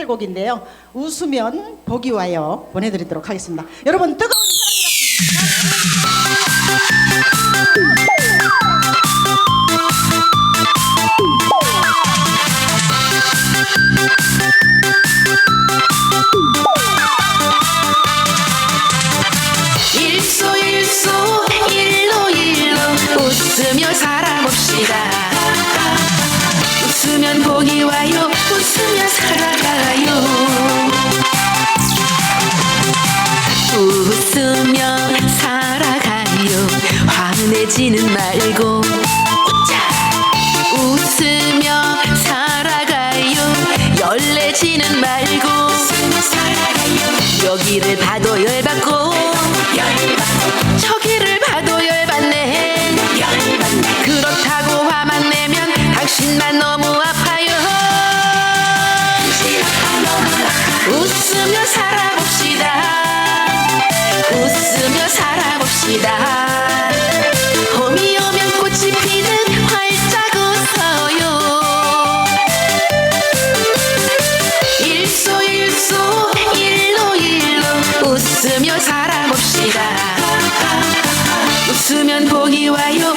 타이틀곡인데요. 웃으면 복이 와요. 보내드리도록 하겠습니다. 여러분 뜨거운 일소 웃으면 복이 와요. 웃으며 살아가요. 웃으며 살아가요. 화내지는 말고. 웃자 웃으며 살아가요. 열내지는 말고. 여기를 봐도 열받고. 저기를 웃으며 살아봅시다. 봄이 오면 꽃이 피듯 활짝 웃어요. 일소 일소 일로 일로 웃으며 살아봅시다. 웃으면 복이 와요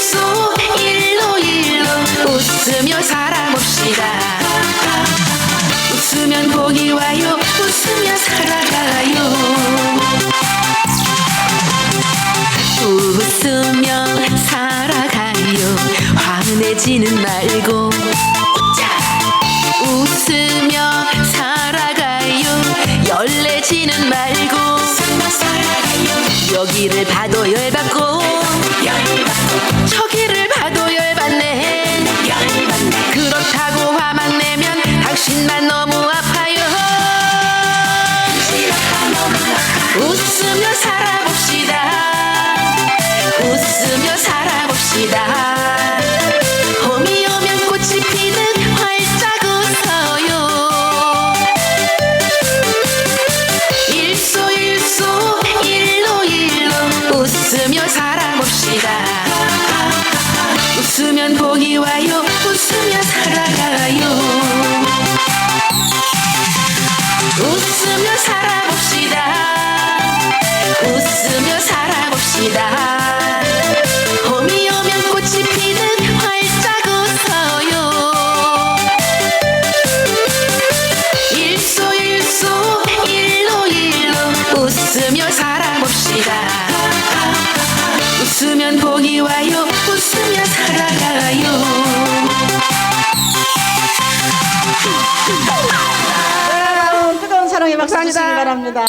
일소일소 일로 일로 웃으며 살아봅시다. 웃으면 복이 와요. 웃으며 살아가요. 웃으며 살아가요. 화내지는 말고. 웃으며 살아가요. 열내지는 말고. 여기를 봐도 열받고 저기를 봐도 열받네. 그렇다고 화만 내면 당신만 너무 아파요. 웃으며 살아봅시다. 웃으며 살아봅시다. 봄이 오면 꽃이 피듯 활짝 웃어요. 일소 일소 일로 일로 웃으며 살아 웃으면 복이 와요. 웃으며 살아가요. 여러분 뜨거운 사랑의 박수 주시기 바랍니다.